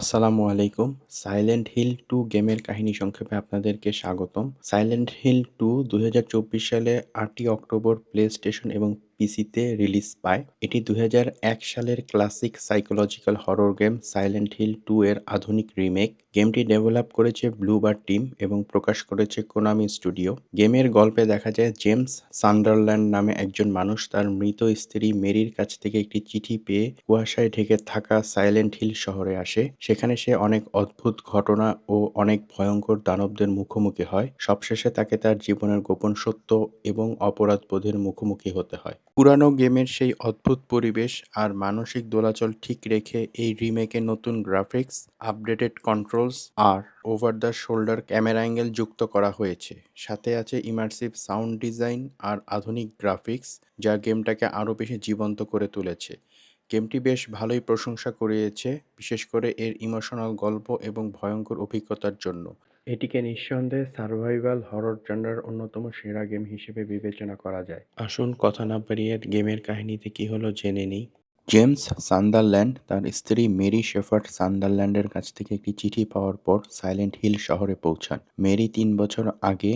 আসসালামু আলাইকুম। Silent Hill two গেমের কাহিনী সংক্ষেপে আপনাদেরকে স্বাগতম। সাইলেন্ট হিল টু দু সালে আটই অক্টোবর প্লে স্টেশন এবং পিসিতে রিলিজ পায়। এটি দুই হাজার এক সালের classic psychological horror game Silent Hill two এর আধুনিক রিমেক গেমটি ডেভেলপ করেছে ব্লুবার টিম এবং প্রকাশ করেছে কোনামি স্টুডিও। গেমের গল্পে দেখা যায়, জেমস সান্ডারল্যান্ড নামে একজন মানুষ তার মৃত স্ত্রী মেরির কাছ থেকে একটি চিঠি পেয়ে কুয়াশায় ঢেকে থাকা সাইলেন্ট হিল শহরে আসে। সেখানে সে অনেক অদ্ভুত ঘটনা ও অনেক ভয়ঙ্কর দানবদের মুখোমুখি হয়। সবশেষে তাকে তার জীবনের গোপন সত্য এবং অপরাধবোধের মুখোমুখি হতে হয়। পুরানো গেমের সেই অদ্ভুত পরিবেশ আর মানসিক দোলাচল ঠিক রেখে এই রিমেকে নতুন graphics, updated controls R over the shoulder camera angle যুক্ত করা হয়েছে। সাথে আছে ইমার্সিভ সাউন্ড ডিজাইন আর আধুনিক গ্রাফিক্স যা গেমটাকে আরও বেশি জীবন্ত করে তুলেছে। গেমটি বেশ ভালোই প্রশংসা কুড়িয়েছে বিশেষ করে এর ইমোশনাল গল্প এবং ভয়ঙ্কর অভিজ্ঞতার জন্য। এটিকে নিঃসন্দেহে সার্ভাইভাল হরর জনরার অন্যতম সেরা গেম হিসেবে বিবেচনা করা যায়। আসুন কথা না বাড়িয়ে গেমের কাহিনীতে কি হলো জেনে নিই। জেমস সান্দারল্যান্ড তার স্ত্রী মেরি শেফার্ড সান্দারল্যান্ডের কাছ থেকে একটি চিঠি পাওয়ার পর সাইলেন্ট হিল শহরে পৌঁছান। মেরি তিন বছর আগে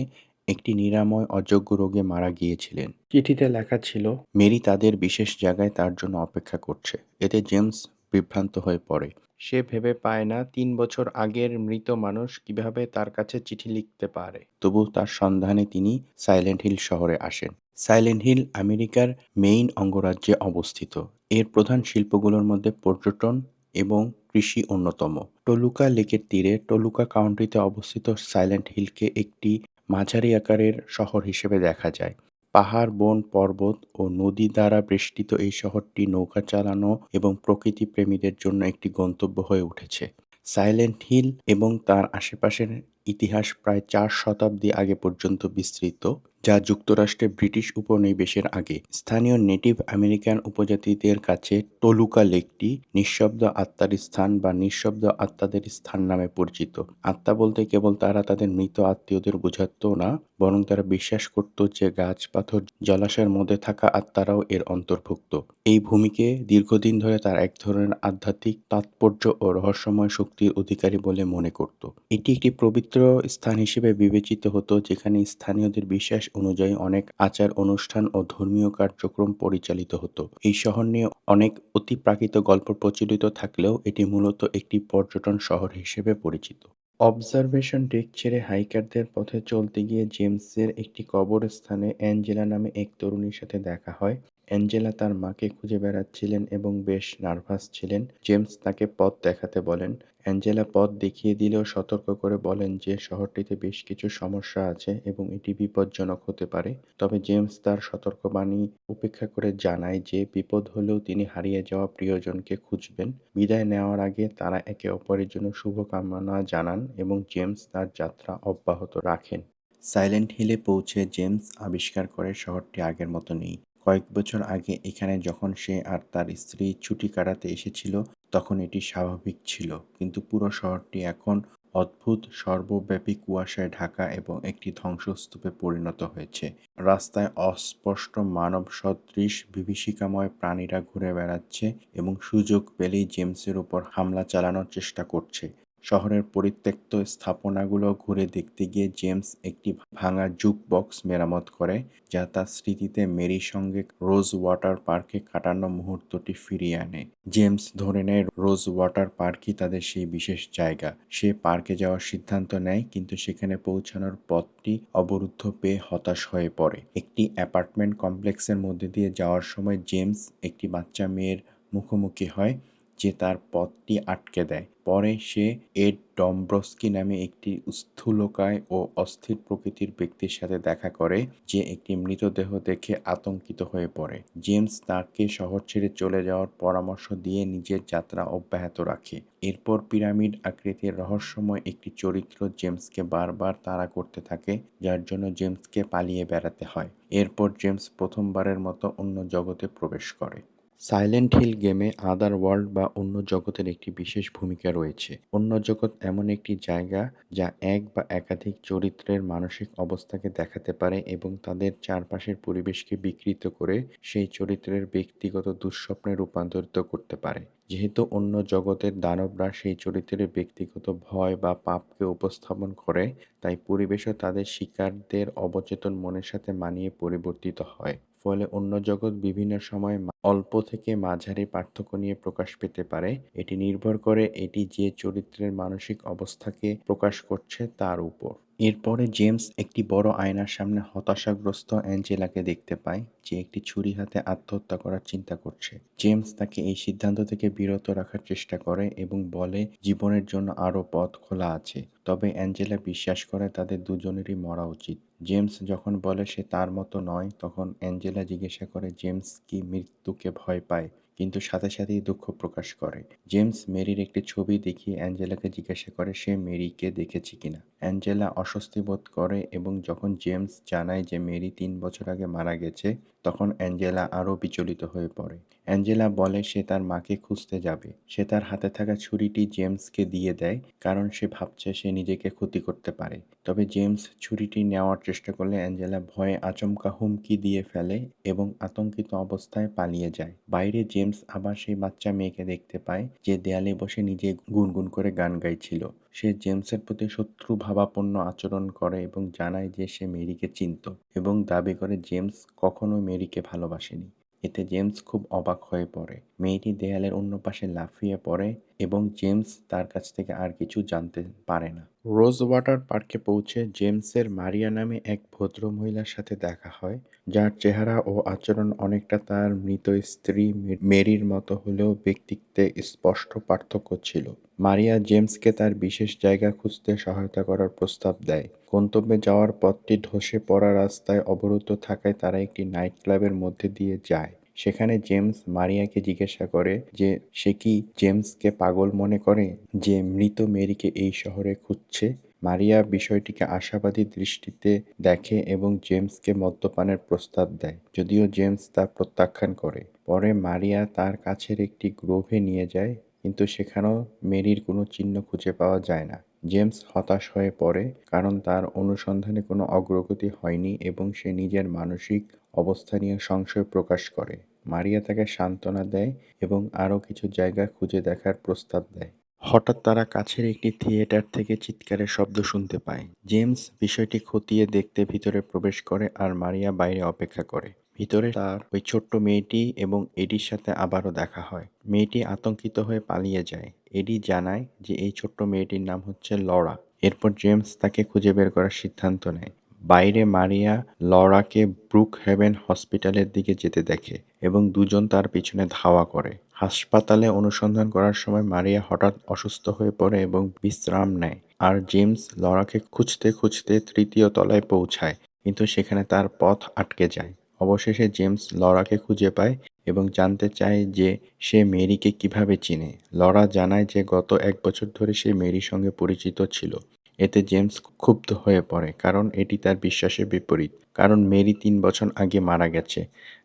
একটি নিরাময় অযোগ্য রোগে মারা গিয়েছিলেন। চিঠিতে লেখা ছিল মেরি তাদের বিশেষ জায়গায় তার জন্য অপেক্ষা করছে। এতে জেমস বিভ্রান্ত হয়ে পড়ে। সে ভেবে পায় না তিন বছর আগের মৃত মানুষ কীভাবে তার কাছে চিঠি লিখতে পারে। তবু তার সন্ধানে তিনি সাইলেন্ট হিল শহরে আসেন। সাইলেন্ট হিল আমেরিকার মেইন অঙ্গরাজ্যে অবস্থিত। এর প্রধান শিল্পগুলোর মধ্যে পর্যটন এবং কৃষি অন্যতম। টলুকা লেকের তীরে টলুকা কাউন্টিতে অবস্থিত সাইলেন্ট হিলকে একটি মাঝারি আকারের শহর হিসেবে দেখা যায়। পাহাড়, বন, পর্বত ও নদী দ্বারা বেষ্টিত এই শহরটি নৌকা চালানো এবং প্রকৃতি প্রেমীদের জন্য একটি গন্তব্য হয়ে উঠেছে। সাইলেন্ট হিল এবং তার আশেপাশের ইতিহাস প্রায় চার শতাব্দী আগে পর্যন্ত বিস্তৃত। যা যুক্তরাষ্ট্রে ব্রিটিশ উপনিবেশের আগে। স্থানীয় নেটিভ আমেরিকান উপজাতিদের কাছে টলুকা লেকটি নিঃশব্দ আত্মার স্থান বা নিঃশব্দ আত্মাদের স্থান নামে পরিচিত। আত্মা বলতে কেবল তারা তাদের মৃত আত্মীয়দের বোঝাত না, বরং তারা বিশ্বাস করত যে গাছ, পাথর, জলাশয়ের মধ্যে থাকা আত্মারাও এর অন্তর্ভুক্ত। এই ভূমিকে দীর্ঘদিন ধরে তার এক ধরনের আধ্যাত্মিক তাৎপর্য ও রহস্যময় শক্তির অধিকারী বলে মনে করত। এটি একটি পবিত্র স্থান হিসেবে বিবেচিত হতো, যেখানে স্থানীয়দের বিশ্বাস অনুযায়ী অনেক আচার অনুষ্ঠান ও ধর্মীয় কার্যক্রম পরিচালিত হতো। এই শহর নিয়ে অনেক অতিপ্রাকৃত গল্প প্রচলিত থাকলেও এটি মূলত একটি পর্যটন শহর হিসেবে পরিচিত। অবজারভেশন ডেক ছেড়ে হাইকারদের পথে চলতে গিয়ে জেমসের একটি কবরস্থানে অ্যাঞ্জেলা নামে এক তরুণীর সাথে দেখা হয়। অ্যাঞ্জেলা তার মাকে খুঁজে বেড়াচ্ছিলেন এবং বেশ নার্ভাস ছিলেন। জেমস তাকে পথ দেখাতে বলেন। অ্যাঞ্জেলা পথ দেখিয়ে দিলেও সতর্ক করে বলেন যে, শহরটিতে বেশ কিছু সমস্যা আছে এবং এটি বিপজ্জনক হতে পারে। তবে জেমস তার সতর্কবাণী উপেক্ষা করে জানায় যে, বিপদ হলেও তিনি হারিয়ে যাওয়া প্রিয়জনকে খুঁজবেন। বিদায় নেওয়ার আগে তারা একে অপরের জন্য শুভকামনা জানান এবং জেমস তার যাত্রা অব্যাহত রাখেন। সাইলেন্ট হিলে পৌঁছে জেমস আবিষ্কার করে শহরটি আগের মতো নেই। কয়েক বছর আগে এখানে যখন সে আর তার স্ত্রী ছুটি কাটাতে এসেছিল, তখন এটি স্বাভাবিক ছিল। কিন্তু পুরো শহরটি এখন অদ্ভুত, সর্বব্যাপী কুয়াশায় ঢাকা এবং একটি ধ্বংসস্তূপে পরিণত হয়েছে। রাস্তায় অস্পষ্ট মানব সদৃশ বিভীষিকাময় প্রাণীরা ঘুরে বেড়াচ্ছে এবং সুযোগ পেলেই জেমসের উপর হামলা চালানোর চেষ্টা করছে। শহরের পরিত্যক্ত স্থাপনাগুলো ঘুরে দেখতে গিয়ে জেমস একটি ভাঙা জুক বক্স মেরামত করে, যা তার স্মৃতিতে মেরির সঙ্গে রোজ ওয়াটার পার্কে কাটানো মুহূর্তটি ফিরিয়ে আনে। জেমস ধরে নেয় রোজ ওয়াটার পার্কই তাদের সেই বিশেষ জায়গা। সে পার্কে যাওয়ার সিদ্ধান্ত নেয়, কিন্তু সেখানে পৌঁছানোর পথটি অবরুদ্ধ পেয়ে হতাশ হয়ে পড়ে। একটি অ্যাপার্টমেন্ট কমপ্লেক্সের মধ্যে দিয়ে যাওয়ার সময় জেমস একটি বাচ্চা মেয়ের মুখোমুখি হয়। যে তার পথটি আটকে দেয়। পরে সে এড ডমব্রস্কি নামে একটি স্থূলকায় ও অস্থির প্রকৃতির ব্যক্তির সাথে দেখা করে, যে একটি মৃতদেহ দেখে আতঙ্কিত হয়ে পড়ে। জেমস তাকে শহর ছেড়ে চলে যাওয়ার পরামর্শ দিয়ে নিজের যাত্রা অব্যাহত রাখে। এরপর পিরামিড আকৃতির রহস্যময় একটি চরিত্র জেমসকে বারবার তাড়া করতে থাকে, যার জন্য জেমসকে পালিয়ে বেড়াতে হয়। এরপর জেমস প্রথমবারের মতো অন্য জগতে প্রবেশ করে। সাইলেন্ট হিল গেমে আদার ওয়ার্ল্ড বা অন্য জগতের একটি বিশেষ ভূমিকা রয়েছে। অন্য জগৎ এমন একটি জায়গা যা এক বা একাধিক চরিত্রের মানসিক অবস্থাকে দেখাতে পারে এবং তাদের চারপাশের পরিবেশকে বিকৃত করে সেই চরিত্রের ব্যক্তিগত দুঃস্বপ্নে রূপান্তরিত করতে পারে। যেহেতু অন্য জগতের দানবরা সেই চরিত্রের ব্যক্তিগত ভয় বা পাপকে উপস্থাপন করে, তাই পরিবেশও তাদের শিকারদের অবচেতন মনের সাথে মানিয়ে পরিবর্তিত হয়। ফলে অন্য জগৎ বিভিন্ন সময় অল্প থেকে মাঝারি পার্থক্য নিয়ে প্রকাশ পেতে পারে। এটি নির্ভর করে এটি যে চরিত্রের মানসিক অবস্থাকে প্রকাশ করছে তার উপর। এরপরে জেমস একটি বড় আয়নার সামনে হতাশাগ্রস্ত অ্যাঞ্জেলাকে দেখতে পায় যে একটি ছুরি হাতে আত্মহত্যা করার চিন্তা করছে। জেমস তাকে এই সিদ্ধান্ত থেকে বিরত রাখার চেষ্টা করে এবং বলে, জীবনের জন্য আরও পথ খোলা আছে। তবে অ্যাঞ্জেলা বিশ্বাস করে তাদের দুজনেরই মরা উচিত। জেমস যখন বলে, সে তার মতো নয়, তখন অ্যাঞ্জেলা জিজ্ঞাসা করে, জেমস কি মৃত্যুকে ভয় পায়? কিন্তু সাথে সাথেই দুঃখ প্রকাশ করে। জেমস মেরির একটি ছবি দেখিয়ে অ্যাঞ্জেলাকে জিজ্ঞাসা করে, সে মেরিকে দেখেছে কিনা? অ্যাঞ্জেলা অস্বস্তি বোধ করে এবং যখন জেমস জানায় যে মেরি তিন বছর আগে মারা গেছে, তখন অ্যাঞ্জেলা আরও বিচলিত হয়ে পড়ে। অ্যাঞ্জেলা বলে, সে তার মাকে খুঁজতে যাবে। সে তার হাতে থাকা ছুরিটি জেমসকে দিয়ে দেয়, কারণ সে ভাবছে সে নিজেকে ক্ষতি করতে পারে। তবে জেমস ছুরিটি নেওয়ার চেষ্টা করলে অ্যাঞ্জেলা ভয়ে আচমকা হুমকি দিয়ে ফেলে এবং আতঙ্কিত অবস্থায় পালিয়ে যায়। বাইরে জেমস আবার সেই বাচ্চা মেয়েকে দেখতে পায়, যে দেয়ালে বসে নিজে গুনগুন করে গান গাইছিল। সে জেমসের প্রতি শত্রু ভাবাপন্ন আচরণ করে এবং জানায় যে সে মেরিকে চিনত এবং দাবি করে জেমস কখনো মেরিকে ভালোবাসেনি। এতে জেমস খুব অবাক হয়ে পড়ে। মেয়েটি দেয়ালের অন্য পাশে লাফিয়ে পড়ে এবং জেমস তার কাছ থেকে আর কিছু জানতে পারে না। রোজ ওয়াটার পার্কে পৌঁছে জেমসের মারিয়া নামে এক ভদ্র মহিলার সাথে দেখা হয়, যার চেহারা ও আচরণ অনেকটা তার মৃত স্ত্রী মেরির মতো হলেও ব্যক্তিত্বে স্পষ্ট পার্থক্য ছিল। মারিয়া জেমসকে তার বিশেষ জায়গা খুঁজতে সহায়তা করার প্রস্তাব দেয়। গন্তব্যে যাওয়ার পথটি ধসে পড়া রাস্তায় অবরুদ্ধ থাকায় তারা একটি নাইট ক্লাবের মধ্যে দিয়ে যায়। সেখানে জেমস মারিয়াকে জিজ্ঞাসা করে যে, সে কি জেমসকে পাগল মনে করে যে মৃত মেরিকে এই শহরে খুঁজছে? মারিয়া বিষয়টিকে আশাবাদী দৃষ্টিতে দেখে এবং জেমসকে মদ্যপানের প্রস্তাব দেয়, যদিও জেমস তা প্রত্যাখ্যান করে। পরে মারিয়া তার কাছের একটি গ্রোভে নিয়ে যায়, কিন্তু সেখানেও মেরির কোনো চিহ্ন খুঁজে পাওয়া যায় না। জেমস হতাশ হয়ে পড়ে, কারণ তার অনুসন্ধানে কোনো অগ্রগতি হয়নি এবং সে নিজের মানসিক অবস্থা নিয়ে সংশয় প্রকাশ করে। মারিয়া তাকে সান্ত্বনা দেয় এবং আরও কিছু জায়গা খুঁজে দেখার প্রস্তাব দেয়। হঠাৎ তারা কাছের একটি থিয়েটার থেকে চিৎকারের শব্দ শুনতে পায়। জেমস বিষয়টি খতিয়ে দেখতে ভিতরে প্রবেশ করে আর মারিয়া বাইরে অপেক্ষা করে। ভিতরে তার ওই ছোট্ট মেয়েটি এবং এডির সাথে আবারও দেখা হয়। মেয়েটি আতঙ্কিত হয়ে পালিয়ে যায়। এডি জানায় যে এই ছোট্ট মেয়েটির নাম হচ্ছে লরা। এরপর জেমস তাকে খুঁজে বের করার সিদ্ধান্ত নেয়। বাইরে মারিয়া লরাকে ব্রুক হেভেন হসপিটালের দিকে যেতে দেখে এবং দুজন তার পিছনে ধাওয়া করে। হাসপাতালে অনুসন্ধান করার সময় মারিয়া হঠাৎ অসুস্থ হয়ে পড়ে এবং বিশ্রাম নেয় আর জেমস লরাকে খুঁজতে খুঁজতে তৃতীয় তলায় পৌঁছায়, কিন্তু সেখানে তার পথ আটকে যায়। অবশেষে জেমস লরাকে খুঁজে পায় এবং জানতে চায় যে সে মেরিকে কীভাবে চিনে। লরা জানায় যে গত এক বছর ধরে সে মেরির সঙ্গে পরিচিত ছিল। এতে জেমস ক্ষুব্ধ হয়ে পড়ে, কারণ এটি তার বিশ্বাসের বিপরীত। কারণ মেরি তিন বছর আগে মারা গেছে,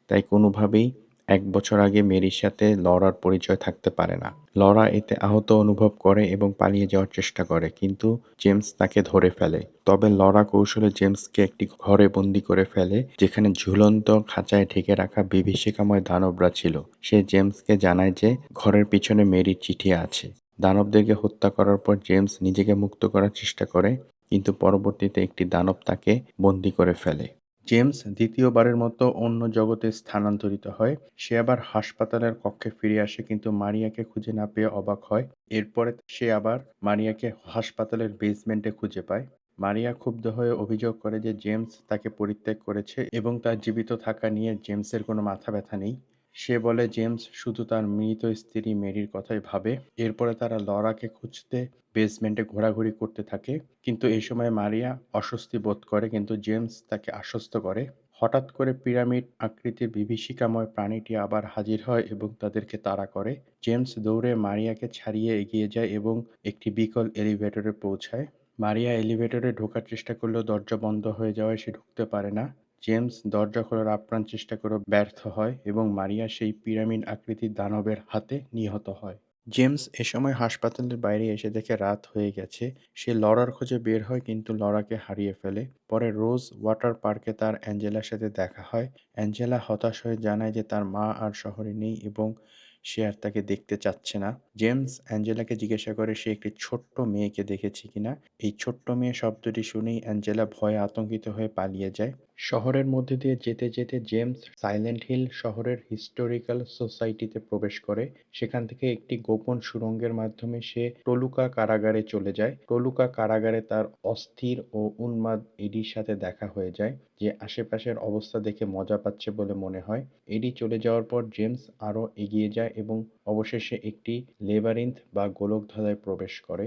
তাই কোনোভাবেই এক বছর আগে মেরির সাথে লরার পরিচয় থাকতে পারে না। লরা এতে আহত অনুভব করে এবং পালিয়ে যাওয়ার চেষ্টা করে, কিন্তু জেমস তাকে ধরে ফেলে। তবে লরা কৌশলে জেমসকে একটি ঘরে বন্দি করে ফেলে, যেখানে ঝুলন্ত খাঁচায় ঢেকে রাখা বিভীষিকাময় দানবরা ছিল। সে জেমসকে জানায় যে ঘরের পিছনে মেরির চিঠি আছে। দানবদেরকে হত্যা করার পর জেমস নিজেকে মুক্ত করার চেষ্টা করে, কিন্তু পরবর্তীতে একটি দানব তাকে বন্দি করে ফেলে। জেমস দ্বিতীয়বারের মতো অন্য জগতে স্থানান্তরিত হয়। সে আবার হাসপাতালের কক্ষে ফিরে আসে, কিন্তু মারিয়াকে খুঁজে না পেয়ে অবাক হয়। এরপরে সে আবার মারিয়াকে হাসপাতালের বেসমেন্টে খুঁজে পায়। মারিয়া ক্ষুব্ধ হয়ে অভিযোগ করে যে জেমস তাকে পরিত্যাগ করেছে এবং তার জীবিত থাকা নিয়ে জেমসের কোনো মাথা ব্যথা নেই। সে বলে, জেমস, শুধু তার মৃত স্ত্রী মেরির কথাই ভাবে। এরপরে তারা লরাকে খুঁজতে, বেসমেন্টে ঘোরাঘুরি করতে থাকে। কিন্তু এই সময় মারিয়া অস্বস্তি বোধ করে, কিন্তু জেমস তাকে আশ্বস্ত করে। হঠাৎ করে পিরামিড আকৃতির বিভীষিকাময় প্রাণীটি আবার হাজির হয় এবং তাদেরকে তাড়া করে। জেমস দৌড়ে মারিয়াকে ছাড়িয়ে এগিয়ে যায় এবং একটি বিকল এলিভেটরে পৌঁছায়। মারিয়া এলিভেটরে ঢোকার চেষ্টা করলেও দরজা বন্ধ হয়ে যাওয়ায় সে ঢুকতে পারে না। জেমস দরজা খোলার আপ্রাণ চেষ্টা করে ব্যর্থ হয় এবং মারিয়া সেই পিরামিড আকৃতির দানবের হাতে নিহত হয়। জেমস এ সময় হাসপাতালের বাইরে এসে দেখে রাত হয়ে গেছে। সে লরার খোঁজে বের হয় কিন্তু লড়াকে হারিয়ে ফেলে। পরে রোজ ওয়াটার পার্কে তার অ্যাঞ্জেলার সাথে দেখা হয়। অ্যাঞ্জেলা হতাশ হয়ে জানায় যে তার মা আর শহরে নেই এবং সে আর তাকে দেখতে চাচ্ছে না। জেমস অ্যাঞ্জেলাকে জিজ্ঞাসা করে, সে একটি ছোট্ট মেয়েকে দেখেছে কিনা এই ছোট্ট মেয়ে শব্দটি শুনেই অ্যাঞ্জেলা ভয়ে আতঙ্কিত হয়ে পালিয়ে যায়। শহরের মধ্যে দিয়ে যেতে যেতে জেমস সাইলেন্ট হিল শহরের হিস্টোরিক্যাল সোসাইটিতে প্রবেশ করে। সেখান থেকে একটি গোপন সুড়ঙ্গের মাধ্যমে সে টলুকা কারাগারে চলে যায়। টলুকা কারাগারে তার অস্থির ও উন্মাদ এডির সাথে দেখা হয়ে যায়। যে আশেপাশের অবস্থা দেখে মজা পাচ্ছে বলে মনে হয়। এডি চলে যাওয়ার পর জেমস আরও এগিয়ে যায় এবং অবশেষে একটি লেবারিন্থ বা গোলকধাঁধায় প্রবেশ করে।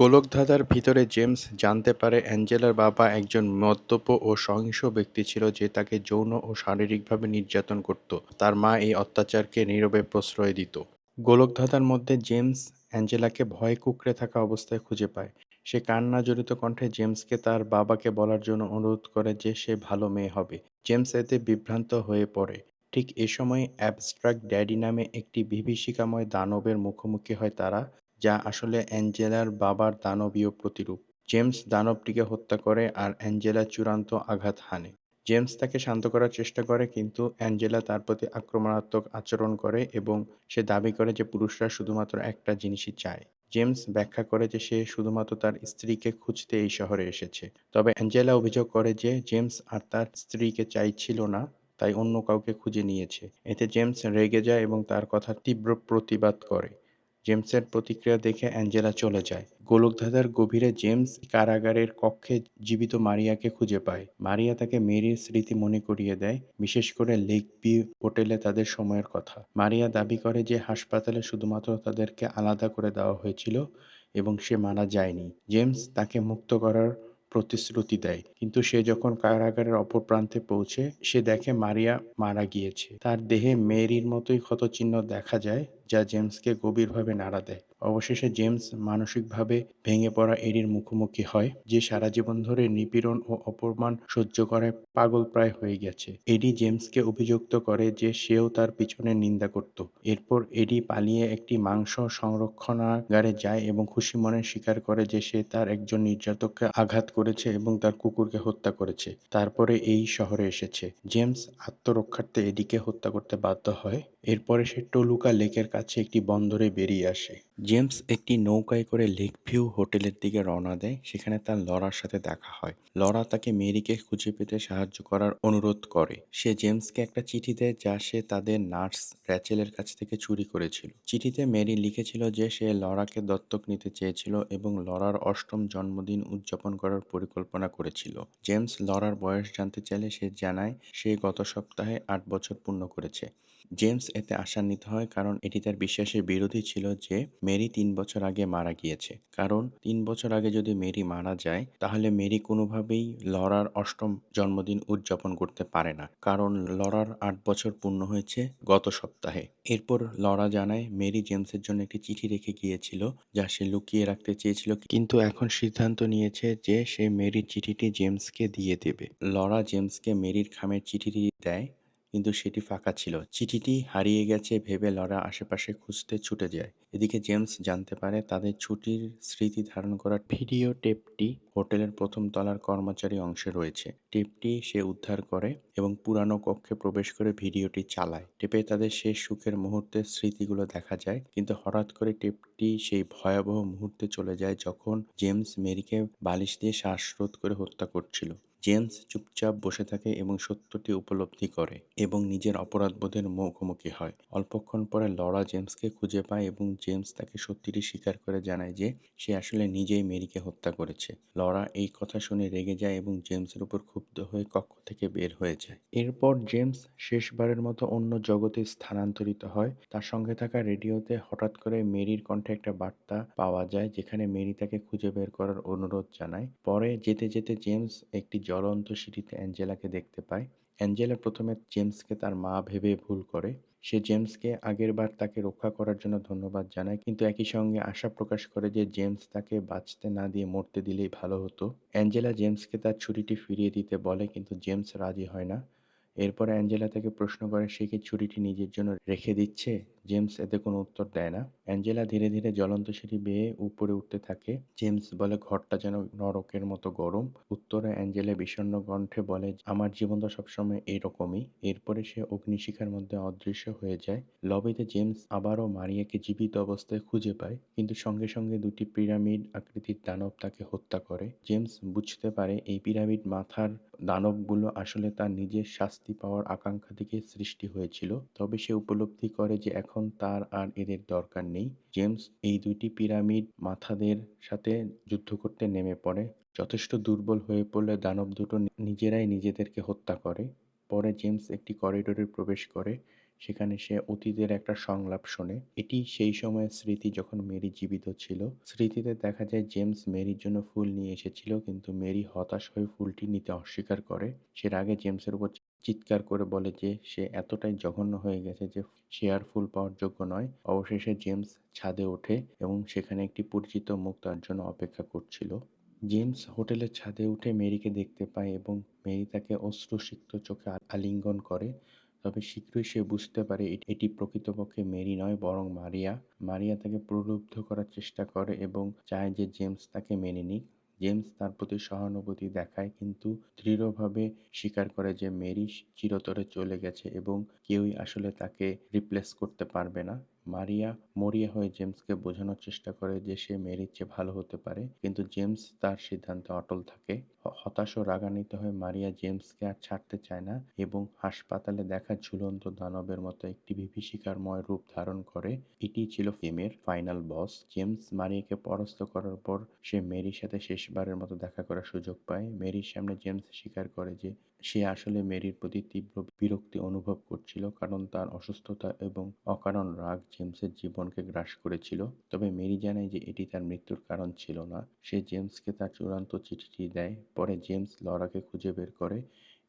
গোলকধাঁধার ভিতরে জেমস জানতে পারে অ্যাঞ্জেলার বাবা একজন মদ্যপ ও সহিংস ব্যক্তি ছিল যে তাকে যৌন ও শারীরিকভাবে নির্যাতন করত। তার মা এই অত্যাচারকে নীরবে প্রশ্রয় দিত। গোলকধাঁধার মধ্যে জেমস অ্যাঞ্জেলাকে ভয় কুঁকড়ে থাকা অবস্থায় খুঁজে পায়। সে কান্না জড়িত কণ্ঠে জেমসকে তার বাবাকে বলার জন্য অনুরোধ করে যে সে ভালো মেয়ে হবে। জেমস এতে বিভ্রান্ত হয়ে পড়ে। ঠিক এ সময় অ্যাবস্ট্রাক্ট ড্যাডি নামে একটি বিভীষিকাময় দানবের মুখোমুখি হয় তারা, যা আসলে অ্যাঞ্জেলার বাবার দানবীয় প্রতিরূপ। জেমস দানবটিকে হত্যা করে আর অ্যাঞ্জেলা চূড়ান্ত আঘাত হানে। জেমস তাকে শান্ত করার চেষ্টা করে কিন্তু অ্যাঞ্জেলা তার প্রতি আক্রমণাত্মক আচরণ করে এবং সে দাবি করে যে পুরুষরা শুধুমাত্র একটা জিনিসই চায়। জেমস ব্যাখ্যা করে যে সে শুধুমাত্র তার স্ত্রীকে খুঁজতে এই শহরে এসেছে। তবে অ্যাঞ্জেলা অভিযোগ করে যে জেমস আর তার স্ত্রীকে চাইছিল না, তাই অন্য কাউকে খুঁজে নিয়েছে। এতে জেমস রেগে যায় এবং তার কথা তীব্র প্রতিবাদ করে। জেমসের প্রতিক্রিয়া দেখে অ্যাঞ্জেলা চলে যায়। গোলকধাঁধার গভীরে জেমস কারাগারের কক্ষে জীবিত মারিয়াকে খুঁজে পায়। মারিয়া তাকে মেরির স্মৃতি মনে করিয়ে দেয়, বিশেষ করে লেক বি হোটেলে তাদের সময়ের কথা। মারিয়া দাবি করে যে হাসপাতালে শুধুমাত্র তাদেরকে আলাদা করে দেওয়া হয়েছিল এবং সে মারা যায়নি। জেমস তাকে মুক্ত করার প্রতিশ্রুতি দেয়। কিন্তু সে যখন কারাগারের অপর প্রান্তে পৌঁছে, সে দেখে মারিয়া মারা গিয়েছে। তার দেহে মেরির মতোই ক্ষতচিহ্ন দেখা যায়, যা জেমসকে গভীরভাবে নাড়া দেয়। অবশেষে জেমস মানসিকভাবে ভেঙে পড়া এডির মুখোমুখি হয়, যে সারা জীবন ধরে নিপীড়ন ও অপমান সহ্য করে পাগল প্রায় হয়ে গেছে। এডি জেমসকে অভিযুক্ত করে যে সেও তার পিছনে নিন্দা করত। এরপর এডি পালিয়ে একটি মাংস সংরক্ষণাগারে যায় এবং খুশি মনে স্বীকার করে যে সে তার একজন নির্যাতককে আঘাত করেছে এবং তার কুকুরকে হত্যা করেছে। তারপরে এই শহরে এসেছে। জেমস আত্মরক্ষার্থে এডিকে হত্যা করতে বাধ্য হয়। এরপরে সে টলুকা লেকের কাছে একটি বন্দরে বেরিয়ে আসে। জেমস একটি নৌকায় করে লেক ভিউ হোটেলের দিকে রওনা দেয়। সেখানে তার লরার সাথে দেখা হয়। লরা তাকে মেরিকে খুঁজে পেতে সাহায্য করার অনুরোধ করে। সে জেমসকে একটা চিঠি দেয় যা সে তাদের নার্স র্যাচেলের কাছ থেকে চুরি করেছিল। চিঠিতে মেরি লিখেছিল যে সে লরাকে দত্তক নিতে চেয়েছিল এবং লরার অষ্টম জন্মদিন উদযাপন করার পরিকল্পনা করেছিল। জেমস লরার বয়স জানতে চাইলে সে জানায়, সে গত সপ্তাহে আট বছর পূর্ণ করেছে। জেমস এতে আশান্বিত হয় কারণ এটি তার বিশ্বাসের বিরোধী ছিল যে মেরি তিন বছর আগে মারা গিয়েছে। কারণ তিন বছর আগে যদি মেরি মারা যায়, তাহলে মেরি কোনোভাবেই লরার অষ্টম জন্মদিন উদযাপন করতে পারে না। কারণ লরার আট বছর পূর্ণ হয়েছে গত সপ্তাহে। এরপর লরা জানায় মেরি জেমসের জন্য একটি চিঠি রেখে গিয়েছিল, যা সে লুকিয়ে রাখতে চেয়েছিল। কিন্তু এখন সিদ্ধান্ত নিয়েছে যে সে মেরির চিঠিটি জেমসকে দিয়ে দেবে। লরা জেমসকে মেরির খামের চিঠিটি দেয় কিন্তু সেটি ফাঁকা ছিল। চিঠিটি হারিয়ে গেছে ভেবে লরা আশেপাশে খুঁজতে ছুটে যায়। এদিকে জেমস জানতে পারে তাদের ছুটির স্মৃতি ধারণ করা ভিডিও টেপটি হোটেলের প্রথম তলার কর্মচারী অংশে রয়েছে। টেপটি সে উদ্ধার করে এবং পুরানো কক্ষে প্রবেশ করে ভিডিওটি চালায়। টেপে তাদের শেষ সুখের মুহূর্তের স্মৃতিগুলো দেখা যায়, কিন্তু হঠাৎ করে টেপটি সেই ভয়াবহ মুহূর্তে চলে যায় যখন জেমস মেরিকে বালিশ দিয়ে শ্বাসরোধ করে হত্যা করছিল। জেমস চুপচাপ বসে থাকে এবং সত্যটি উপলব্ধি করে এবং নিজের অপরাধবোধের মুখোমুখি হয়। অল্পক্ষণ পরে লরা জেমসকে খুঁজে পায় এবং জেমস তাকে সত্যিটি স্বীকার করে জানায় যে সে আসলে নিজেই মেরিকে হত্যা করেছে। লরা এই কথা শুনে রেগে যায় এবং জেমসের উপর ক্ষুব্ধ হয়ে কক্ষ থেকে বের হয়ে যায়। এরপর জেমস শেষবারের মতো অন্য জগতে স্থানান্তরিত হয়। তার সঙ্গে থাকা রেডিওতে হঠাৎ করে মেরির কণ্ঠে একটা বার্তা পাওয়া যায়, যেখানে মেরি তাকে খুঁজে বের করার অনুরোধ জানায়। পরে যেতে যেতে জেমস একটি জ্বলন্ত সিঁড়িতে অ্যাঞ্জেলাকে দেখতে পায়। অ্যাঞ্জেলা প্রথমে জেমসকে তার মা ভেবে ভুল করে। সে জেমসকে আগেরবার তাকে রক্ষা করার জন্য ধন্যবাদ জানায়, কিন্তু একই সঙ্গে আশা প্রকাশ করে যে জেমস তাকে বাঁচতে না দিয়ে মরতে দিলেই ভালো হতো। অ্যাঞ্জেলা জেমসকে তার ছুরিটি ফিরিয়ে দিতে বলে, কিন্তু জেমস রাজি হয় না। এরপর অ্যাঞ্জেলা তাকে প্রশ্ন করে, সে কি ছুরিটি নিজের জন্য রেখে দিচ্ছে? জেমস এতে কোনো উত্তর দেয় না। অ্যাঞ্জেলা ধীরে ধীরে জ্বলন্ত সিঁড়ি বেয়ে উপরে উঠতে থাকে। জেমস বলে, ঘরটা যেন নরকের মতো গরম। উত্তরে অ্যাঞ্জেলা বিষণ্ণ কণ্ঠে বলে, আমার জীবন তো সবসময় এরকমই। এরপরে সে অগ্নিশিখার মধ্যে অদৃশ্য হয়ে যায়। লবিতে জেমস আবারও মারিয়াকে জীবিত অবস্থায় খুঁজে পায়, কিন্তু সঙ্গে সঙ্গে দুটি পিরামিড আকৃতির দানব তাকে হত্যা করে। জেমস বুঝতে পারে, এই পিরামিড মাথার দানবগুলো আসলে তার নিজের শাস্তি পাওয়ার আকাঙ্ক্ষা থেকে সৃষ্টি হয়েছিল। তবে সে উপলব্ধি করে যে, এখন তার আর এদের দরকার নেই। জেমস, এই দুইটি পিরামিড মাথাদের সাথে যুদ্ধ করতে নেমে পড়ে। যথেষ্ট দুর্বল হয়ে পড়লে দানব দুটো নিজেরাই নিজেদেরকে হত্যা করে। পরে জেমস একটি করিডোরে প্রবেশ করে, সেখানে সে অতীতের একটা সংলাপ শোনে। এটি সেই সময়ের স্মৃতি যখন মেরি জীবিত ছিল। স্মৃতিতে দেখা যায় জেমস মেরির জন্য ফুল নিয়ে এসেছিল, কিন্তু মেরি হতাশ হয়ে ফুলটি নিতে অস্বীকার করে। সে রাগে জেমসের উপর চিৎকার করে বলে যে সে এতটাই জঘন্য হয়ে গেছে যে সে আর ফুল পাওয়ার যোগ্য নয়। অবশেষে জেমস ছাদে ওঠে এবং সেখানে একটি পরিচিত মুখ তার জন্য অপেক্ষা করছিল। জেমস হোটেলের ছাদে উঠে মেরিকে দেখতে পায় এবং মেরি তাকে অশ্রুসিক্ত চোখে আলিঙ্গন করে। তবে শীঘ্রই সে বুঝতে পারে এটি প্রকৃতপক্ষে মেরি নয়, বরং মারিয়া। মারিয়া তাকে প্রলুব্ধ করার চেষ্টা করে এবং চায় যে জেমস তাকে মেনে নিক। জেমস তার প্রতি সহানুভূতি দেখায় কিন্তু দৃঢ়ভাবে স্বীকার করে যে মেরি চিরতরে চলে গেছে এবং কেউই আসলে তাকে রিপ্লেস করতে পারবে না। মারিয়া, মরিয়া হয়ে জেমসকে বোঝানোর চেষ্টা করে যে সে মেরির চেয়ে ভালো হতে পারে। কিন্তু জেমস তার সিদ্ধান্তে অটল থাকে। হতাশ ও রাগান্বিত হয়ে মারিয়া জেমসকে আর ছাড়তে চায় না এবং হাসপাতালে দেখা ঝুলন্ত দানবের মতো একটি বিভীষিকারময় রূপ ধারণ করে। এটি ছিল ফিমের ফাইনাল বস। জেমস মারিয়াকে পরাস্ত করার পর সে মেরির সাথে শেষবারের মতো দেখা করার সুযোগ পায়। মেরির সামনে জেমস স্বীকার করে যে সে আসলে মেরির প্রতি তীব্র বিরক্তি অনুভব করছিল কারণ তার অসুস্থতা এবং অকারণ রাগ জেমসের জীবনকে গ্রাস করেছিল। তবে মেরি জানায় যে এটি তার মৃত্যুর কারণ ছিল না। সে জেমসকে তার চূড়ান্ত চিঠিটি দেয়। পরে জেমস লরাকে খুঁজে বের করে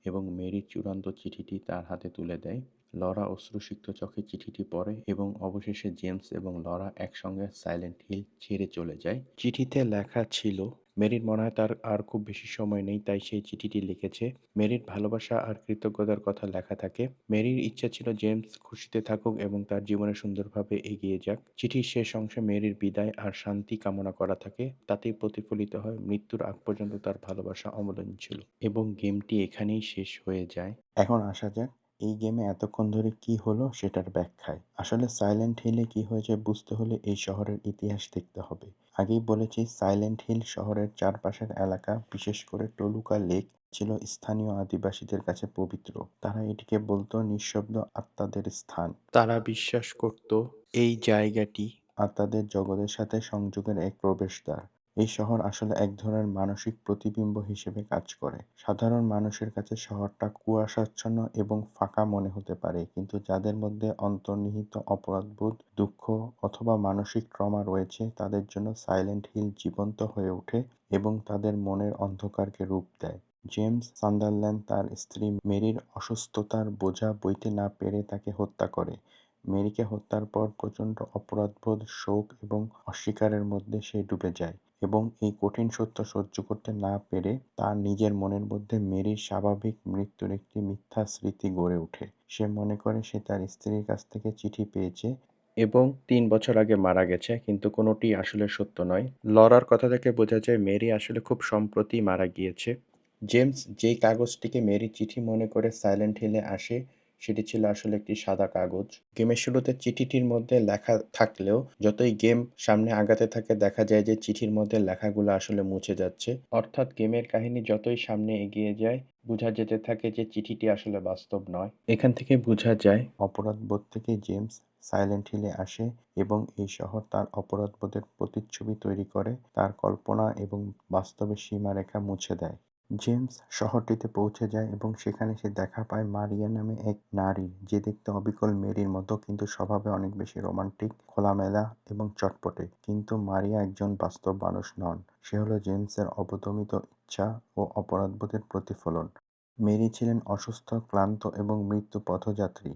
এবং মেরির চূড়ান্ত চিঠিটি তার হাতে তুলে দেয়। লরা অশ্রুসিক্ত চোখে চিঠিটি পড়ে এবং অবশেষে জেমস এবং লরা একসঙ্গে সাইলেন্ট হিল ছেড়ে চলে যায়। চিঠিতে লেখা ছিল মেরির মনে হয় তার আর খুব বেশি সময় নেই, তাই সেই চিঠিটি লিখেছে। মেরির ভালোবাসা আর কৃতজ্ঞতার কথা লেখা থাকে। মেরির ইচ্ছা ছিল জেমস খুশিতে থাকুক এবং তার জীবনে সুন্দরভাবে এগিয়ে যাক। চিঠির শেষ অংশে মেরির বিদায় আর শান্তি কামনা করা থাকে। তাতেই প্রতিফলিত হয়, মৃত্যুর আগ পর্যন্ত তার ভালোবাসা অমূল্য ছিল এবং গেমটি এখানেই শেষ হয়ে যায়। এখন আসা যাক, এই গেমে এতক্ষণ ধরে কি হলো সেটার ব্যাখ্যায়। আসলে সাইলেন্ট হিলে কি হয়েছে বুঝতে হলে এই শহরের ইতিহাস দেখতে হবে। আগেই বলেছি সাইলেন্ট হিল শহরের চারপাশের এলাকা, বিশেষ করে টলুকা লেক, ছিল স্থানীয় আদিবাসীদের কাছে পবিত্র। তারা এটিকে বলতো নিঃশব্দ আত্মাদের স্থান। তারা বিশ্বাস করত এই জায়গাটি আত্মাদের জগতের সাথে সংযোগের এক প্রবেশদ্বার। এই শহর আসলে এক ধরনের মানসিক প্রতিবিম্ব হিসেবে কাজ করে। সাধারণ মানুষের কাছে শহরটা কুয়াশাচ্ছন্ন এবং ফাঁকা মনে হতে পারে, কিন্তু যাদের মধ্যে অন্তর্নিহিত অপরাধবোধ, দুঃখ অথবা মানসিক ট্রমা রয়েছে, তাদের জন্য সাইলেন্ট হিল জীবন্ত হয়ে ওঠে এবং তাদের মনের অন্ধকারকে রূপ দেয়। জেমস সান্দারল্যান্ড তার স্ত্রী মেরির অসুস্থতার বোঝা বইতে না পেরে তাকে হত্যা করে। মেরিকে হত্যার পর প্রচণ্ড অপরাধবোধ, শোক এবং অস্বীকারের মধ্যে সে ডুবে যায় এবং এই কঠিন সত্য সহ্য করতে না পেরে তার নিজের মনের মধ্যে মেরির স্বাভাবিক মৃত্যুর একটি মিথ্যা স্মৃতি গড়ে ওঠে। সে মনে করে সে তার স্ত্রীর কাছ থেকে চিঠি পেয়েছে এবং তিন বছর আগে মারা গেছে, কিন্তু কোনোটি আসলে সত্য নয়। লরার কথা থেকে বোঝা যায় মেরি আসলে খুব সম্প্রতি মারা গিয়েছে। জেমস যেই কাগজটিকে মেরি চিঠি মনে করে সাইলেন্ট হিলে আসে সেটি ছিল আসলে একটি সাদা কাগজ। গেমের শুরুতে চিঠিটির মধ্যে লেখা থাকলেও যতই গেম সামনে আগাতে থাকে, দেখা যায় যে চিঠির মধ্যে লেখাগুলো আসলে মুছে যাচ্ছে। অর্থাৎ গেমের কাহিনী যতই সামনে এগিয়ে যায়, বোঝা যেতে থাকে যে চিঠিটি আসলে বাস্তব নয়। এখান থেকে বোঝা যায় অপরাধবোধ থেকে জেমস সাইলেন্ট হিলে আসে এবং এই শহর তার অপরাধবোধের প্রতিচ্ছবি তৈরি করে, তার কল্পনা এবং বাস্তবের সীমারেখা মুছে দেয়। জেমস শহরটিতে পৌঁছে যায় এবং সেখানে সে দেখা পায় মারিয়া নামে এক নারী যে দেখতে অবিকল মেরির মতো কিন্তু স্বভাবে অনেক বেশি রোমান্টিক খোলামেলা এবং চটপটে। কিন্তু মারিয়া একজন বাস্তব মানুষ নন। সে হলো জেমসের অবদমিত ইচ্ছা ও অপরাধবোধের প্রতিফলন। মেরি ছিলেন অসুস্থ, ক্লান্ত এবং মৃত্যু পথযাত্রী,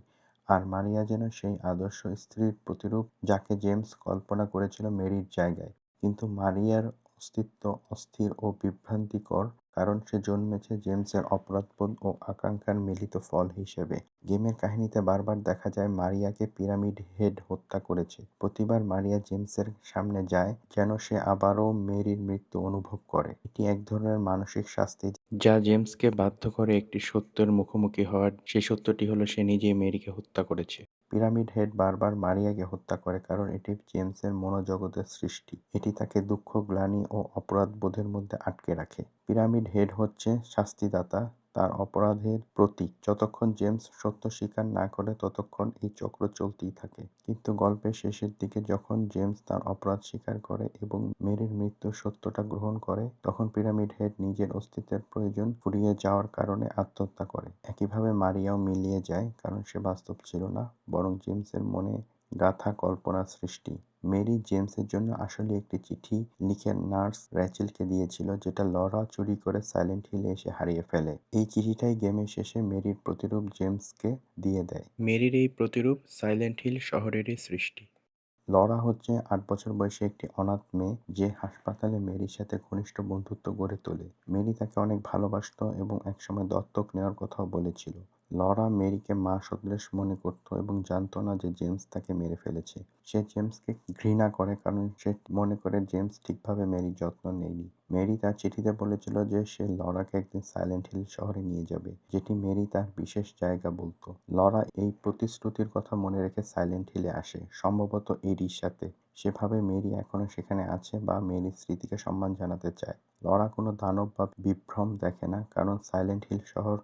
আর মারিয়া যেন সেই আদর্শ স্ত্রীর প্রতিরূপ যাকে জেমস কল্পনা করেছিল মেরির জায়গায়। কিন্তু মারিয়ার অস্তিত্ব অস্থির ও বিভ্রান্তিকর কারণ সে জন্মেছে জেমসের অপরাধবোধ ও আকাঙ্ক্ষার মিলিত ফল হিসেবে। গেমের কাহিনীতে বারবার দেখা যায় মারিয়াকে পিরামিড হেড হত্যা করেছে। প্রতিবার মারিয়া জেমসের সামনে যায়, যেন সে আবারও মেরির মৃত্যু অনুভব করে। এটি এক ধরনের মানসিক শাস্তি যা জেমসকে বাধ্য করে একটি সত্যের মুখোমুখি হওয়ার। সেই সত্যটি হলো সে নিজেই মেরিকে হত্যা করেছে। পিরামিড হেড বারবার মারিয়াকে হত্যা করে কারণ এটি জেমসের মনোজগতের সৃষ্টি। এটি তাকে দুঃখ, গ্লানি ও অপরাধবোধের মধ্যে আটকে রাখে। পিরামিড হেড হচ্ছে শাস্তিদাতা, তার অপরাধের প্রতীক। যতক্ষণ জেমস সত্য স্বীকার না করে ততক্ষণ এই চক্র চলতেই থাকে। কিন্তু গল্পের শেষের দিকে যখন জেমস তার অপরাধ স্বীকার করে এবং মেরির মৃত্যুর সত্যটা গ্রহণ করে, তখন পিরামিড হেড নিজের অস্তিত্বের প্রয়োজন ফুরিয়ে যাওয়ার কারণে আত্মহত্যা করে। একইভাবে মারিয়াও মিলিয়ে যায়, কারণ সে বাস্তব ছিল না, বরং জেমসের মনে গাথা কল্পনার সৃষ্টি। মেরি জেমসের জন্য আসলে একটি চিঠি লিখে নার্স র্যাচেলকে দিয়েছিল, যেটা লরা চুরি করে সাইলেন্ট হিলে এসে হারিয়ে ফেলে। এই চিঠিটাই গেমের শেষে মেরির প্রতিরূপ জেমসকে দিয়ে দেয়। মেরির এই প্রতিরূপ সাইলেন্ট হিল শহরেরই সৃষ্টি। লরা হচ্ছে আট বছর বয়সী একটি অনাথ মেয়ে যে হাসপাতালে মেরির সাথে ঘনিষ্ঠ বন্ধুত্ব গড়ে তোলে। মেরি তাকে অনেক ভালোবাসত এবং একসময় দত্তক নেওয়ার কথাও বলেছিল। লরা মেরিকে মা সদৃশ মনে করত এবং জানত না যে জেমস তাকে মেরে ফেলেছে। সে জেমসকে ঘৃণা করে কারণ সে মনে করে জেমস ঠিকভাবে মেরির যত্ন নেয়নি। মেরি তার চিঠিতে বলেছিল যে সে লরাকে একদিন সাইলেন্ট হিল শহরে নিয়ে যাবে, যেটি মেরি তার বিশেষ জায়গা বলত। লরা এই প্রতিশ্রুতির কথা মনে রেখে সাইলেন্ট হিলে আসে, সম্ভবত এডির সাথে। সেভাবে মেরি এখনও সেখানে আছে বা মেরির স্মৃতিকে সম্মান জানাতে চায়। লরা কোনো দানব বা বিভ্রম দেখে না, কারণ সাইলেন্ট হিল শহর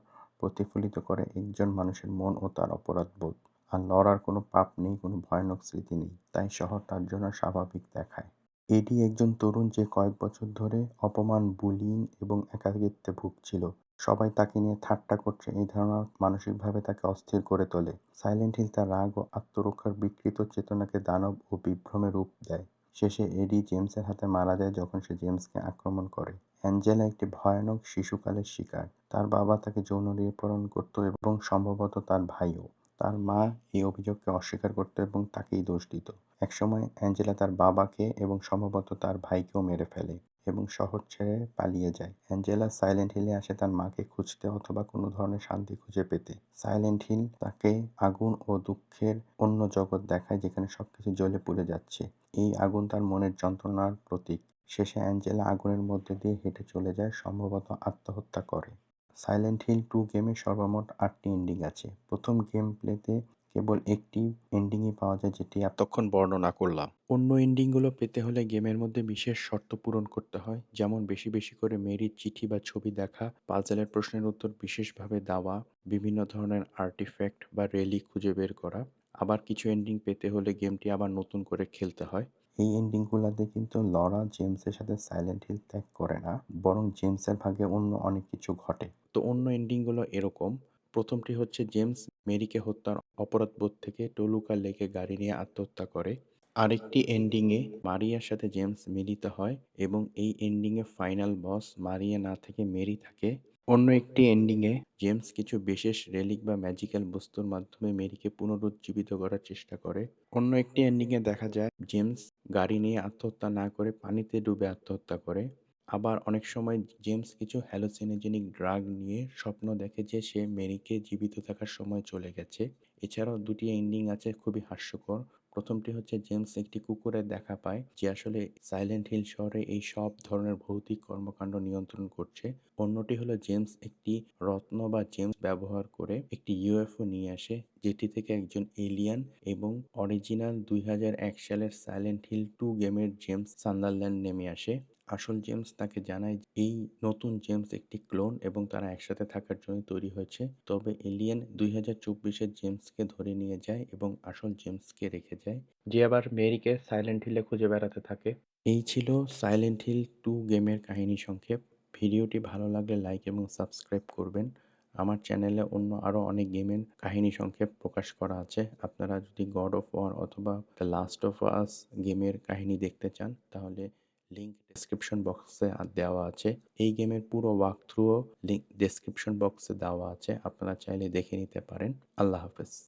প্রতিফলিত করে একজন মানুষের মন ও তার অপরাধবোধ। আর লড়ার কোনো পাপ নেই, কোনো ভয়ানক স্মৃতি নেই, তাই শহর তার জন্য স্বাভাবিক দেখায়। এডি একজন তরুণ যে কয়েক বছর ধরে অপমান, বুলিং এবং একাকিত্বে ভুগছিল। সবাই তাকে নিয়ে ঠাট্টা করছে, এই ধারণা মানসিকভাবে তাকে অস্থির করে তোলে। সাইলেন্ট হিল তার রাগ ও আত্মরক্ষার বিকৃত চেতনাকে দানব ও বিভ্রমে রূপ দেয়। শেষে এডি জেমসের হাতে মারা যায় যখন সে জেমসকে আক্রমণ করে। অ্যাঞ্জেলা একটি ভয়ানক শিশুকালের শিকার। তার বাবা তাকে যৌন নিপীড়ন করত এবং সম্ভবত তার ভাইও। তার মা এই অভিযোগকে অস্বীকার করত এবং তাকেই দোষ দিত। একসময় অ্যাঞ্জেলা তার বাবাকে এবং সম্ভবত তার ভাইকেও মেরে ফেলে এবং শহর ছেড়ে পালিয়ে যায়। অ্যাঞ্জেলা সাইলেন্ট হিলে আসে তার মাকে খুঁজতে অথবা কোনো ধরনের শান্তি খুঁজে পেতে। সাইলেন্ট হিল তাকে আগুন ও দুঃখের অন্য জগৎ দেখায় যেখানে সবকিছু জ্বলে পুড়ে যাচ্ছে। এই আগুন তার মনের যন্ত্রণার প্রতীক। শেষে অ্যাঞ্জেলা আগুনের মধ্যে দিয়ে হেঁটে চলে যায়, সম্ভবত আত্মহত্যা করে। সাইলেন্ট হিল টু গেমে সর্বমোট আটটি এন্ডিং আছে। প্রথম গেম প্লেতে কেবল একটি এন্ডিংই পাওয়া যায় যেটি এতক্ষণ বর্ণনা করলাম। অন্য এন্ডিংগুলো পেতে হলে গেমের মধ্যে বিশেষ শর্ত পূরণ করতে হয়, যেমন বেশি বেশি করে মেরির চিঠি বা ছবি দেখা, পাজলের প্রশ্নের উত্তর বিশেষভাবে দেওয়া, বিভিন্ন ধরনের আর্টিফ্যাক্ট বা রেলিক খুঁজে বের করা। আবার কিছু এন্ডিং পেতে হলে গেমটি আবার নতুন করে খেলতে হয়। এই এন্ডিংগুলোতে কিন্তু লরা জেমসের সাথে সাইলেন্ট হিল ত্যাগ করে না, বরং জেমসের ভাগে অন্য অনেক কিছু ঘটে। তো অন্য এন্ডিংগুলো এরকম প্রথমটি হচ্ছে জেমস মেরিকে হত্যার অপরাধবোধ থেকে টলুকা লেকে গাড়ি নিয়ে আত্মহত্যা করে। আরেকটি এন্ডিংয়ে মারিয়ার সাথে জেমস মিলিত হয় এবং এই এন্ডিংয়ে ফাইনাল বস মারিয়া না থেকে মেরি থাকে। অন্য একটি এন্ডিংয়ে জেমস কিছু বিশেষ রেলিক বা ম্যাজিক্যাল বস্তুর মাধ্যমে মেরিকে পুনরুজ্জীবিত করার চেষ্টা করে। অন্য একটি এন্ডিংয়ে দেখা যায়, জেমস গাড়ি নিয়ে আত্মহত্যা না করে পানিতে ডুবে আত্মহত্যা করে। আবার অনেক সময় জেমস কিছু হ্যালোসিনোজেনিক ড্রাগ নিয়ে স্বপ্ন দেখে যে সে মেরিকে জীবিত থাকার সময় চলে গেছে। এছাড়াও দুটি এন্ডিং আছে খুবই হাস্যকর। প্রথমটি হচ্ছে জেমস একটি কুকুরের দেখা পায়, যে আসলে সাইলেন্ট হিল শহরে এই সব ধরনের ভৌতিক কর্মকাণ্ড নিয়ন্ত্রণ করছে। অন্যটি হলো জেমস একটি রত্ন বা জেমস ব্যবহার করে একটি ইউএফও নিয়ে আসে, যেটি থেকে একজন এলিয়ান এবং অরিজিনাল দুই হাজার এক সালের সাইলেন্ট হিল টু গেমের জেমস সান্দারল্যান্ড নেমে আসে। আসল জেমস তাকে জানায় এই নতুন জেমস একটি ক্লোন এবং তারা একসাথে থাকার জন্য তৈরি হয়েছে। তবে এলিয়েন দুই হাজার চব্বিশের জেমসকে ধরে নিয়ে যায় এবং আসল জেমসকে রেখে যায়, যে আবার মেরিকে সাইলেন্ট হিলে খুঁজে বেড়াতে থাকে। এই ছিল সাইলেন্ট হিল টু গেমের কাহিনী সংক্ষেপ। ভিডিওটি ভালো লাগলে লাইক এবং সাবস্ক্রাইব করবেন। আমার চ্যানেলে অন্য আরও অনেক গেমের কাহিনী সংক্ষেপ প্রকাশ করা আছে। আপনারা যদি গড অফ ওয়ার অথবা দ্য লাস্ট অফ আস গেমের কাহিনী দেখতে চান তাহলে লিঙ্ক ডেসক্রিপশন বক্সে দেওয়া আছে। এই গেমের পুরো ওয়াক থ্রুও লিঙ্ক ডেসক্রিপশন বক্সে দেওয়া আছে। আপনারা চাইলে দেখে নিতে পারেন। আল্লাহ হাফেজ।